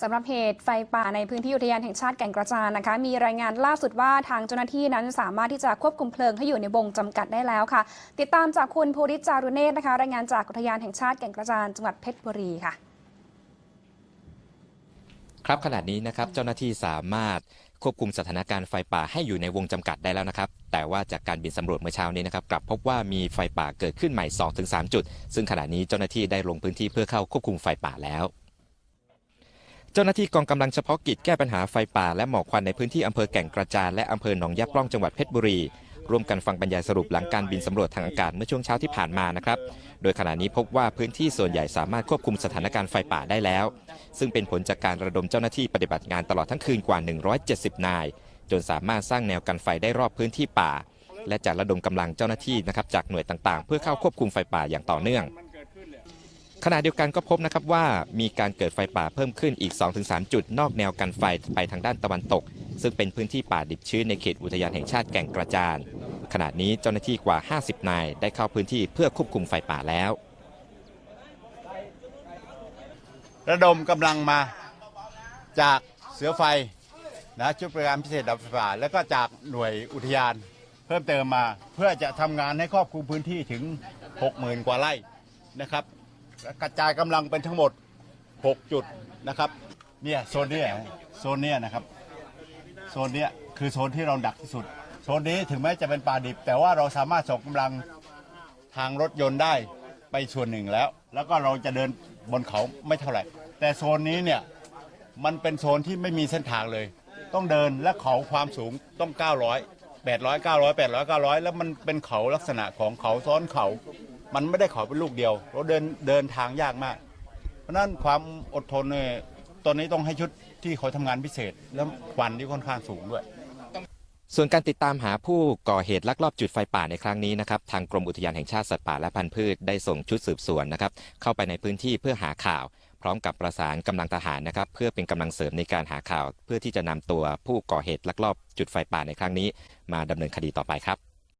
สำหรับเหตุไฟป่าในพื้นที่อุทยานแห่งชาติแก่งกระจานนะคะ มีรายงานล่าสุดว่าทางเจ้าหน้าที่นั้นสามารถที่จะควบคุมเพลิงให้อยู่ในวงจำกัดได้แล้วค่ะ ติดตามจากคุณภูริจารุเนศนะคะ รายงานจากอุทยานแห่งชาติแก่งกระจานจังหวัดเพชรบุรีค่ะ ครับขณะนี้นะครับเจ้าหน้าที่สามารถควบคุมสถานการณ์ไฟป่าให้อยู่ในวงจำกัดได้แล้วนะครับ แต่ว่าจากการบินสำรวจเมื่อเช้านี้นะครับกลับพบว่ามีไฟป่าเกิดขึ้นใหม่ 2-3 จุด ซึ่งขณะนี้เจ้าหน้าที่ได้ลงพื้นที่เพื่อเข้าควบคุมไฟป่าแล้ว เจ้าหน้าที่กองกำลังเฉพาะกิจแก้ปัญหาไฟป่าและหมอกควันในพื้นที่อำเภอแก่งกระจานและอำเภอหนองยะปล้องจังหวัดเพชรบุรีร่วมกันฟังบรรยายสรุปหลังการบินสำรวจทางอากาศเมื่อช่วงเช้าที่ผ่านมานะครับ โดยขณะนี้พบว่าพื้นที่ส่วนใหญ่สามารถควบคุมสถานการณ์ไฟป่าได้แล้ว ซึ่งเป็นผลจากการระดมเจ้าหน้าที่ปฏิบัติงานตลอดทั้งคืนกว่า 170 นาย จนสามารถสร้างแนวกันไฟได้รอบพื้นที่ป่า และจะระดมกำลังเจ้าหน้าที่นะครับจากหน่วยต่างๆ เพื่อเข้าควบคุมไฟป่าอย่างต่อเนื่อง ขณะเดียวกันก็พบนะครับว่ามีการเกิดไฟป่าเพิ่มขึ้นอีก 2-3 จุดนอกแนวกันไฟไปทางด้านตะวันตก ซึ่งเป็นพื้นที่ป่าดิบชื้นในเขตอุทยานแห่งชาติแก่งกระจาน ขณะนี้เจ้าหน้าที่กว่า 50 นายได้เข้าพื้นที่เพื่อควบคุมไฟป่าแล้ว ระดมกำลังมาจากเสือไฟนะชุดบริการพิเศษดับไฟป่า แล้วก็จากหน่วยอุทยาน เพิ่มเติมมาเพื่อจะทำงานให้ครอบคลุมพื้นที่ถึง 60,000 กว่าไร่นะครับ กระจายกำลังเป็นทั้งหมด 6 จุดนะครับเนี่ยโซนเนี้ยโซนเนี้ยนะครับโซนเนี้ยคือโซนที่เราดักที่สุด โซนนี้ถึงแม้จะเป็นป่าดิบ แต่ว่าเราสามารถส่งกำลังทางรถยนต์ได้ไปส่วนหนึ่งแล้ว แล้วก็เราจะเดินบนเขาไม่เท่าไหร่ แต่โซนนี้เนี่ยมันเป็นโซนที่ไม่มีเส้นทางเลย ต้องเดินและเขาความสูงต้อง 900 800 900 800 900 แล้วมันเป็นเขาลักษณะของเขาซ้อนเขา มันไม่ได้ขาเป็นลูกเดียวเราเดินเดินทางยากมาก เพราะนั้นความอดทนเนี่ยตอนนี้ต้องให้ชุดที่เขาทำงานพิเศษ แล้วควันที่ค่อนข้างสูงด้วย ส่วนการติดตามหาผู้ก่อเหตุลักลอบจุดไฟป่าในครั้งนี้นะครับทางกรมอุทยานแห่งชาติสัตว์ป่าและพันธุ์พืชได้ส่งชุดสืบสวนนะครับเข้าไปในพื้นที่เพื่อหาข่าว พร้อมกับประสานกำลังทหารนะครับเพื่อเป็นกำลังเสริมในการหาข่าว เพื่อที่จะนำตัวผู้ก่อเหตุลักลอบจุดไฟป่าในครั้งนี้ มาดำเนินคดีต่อไปครับ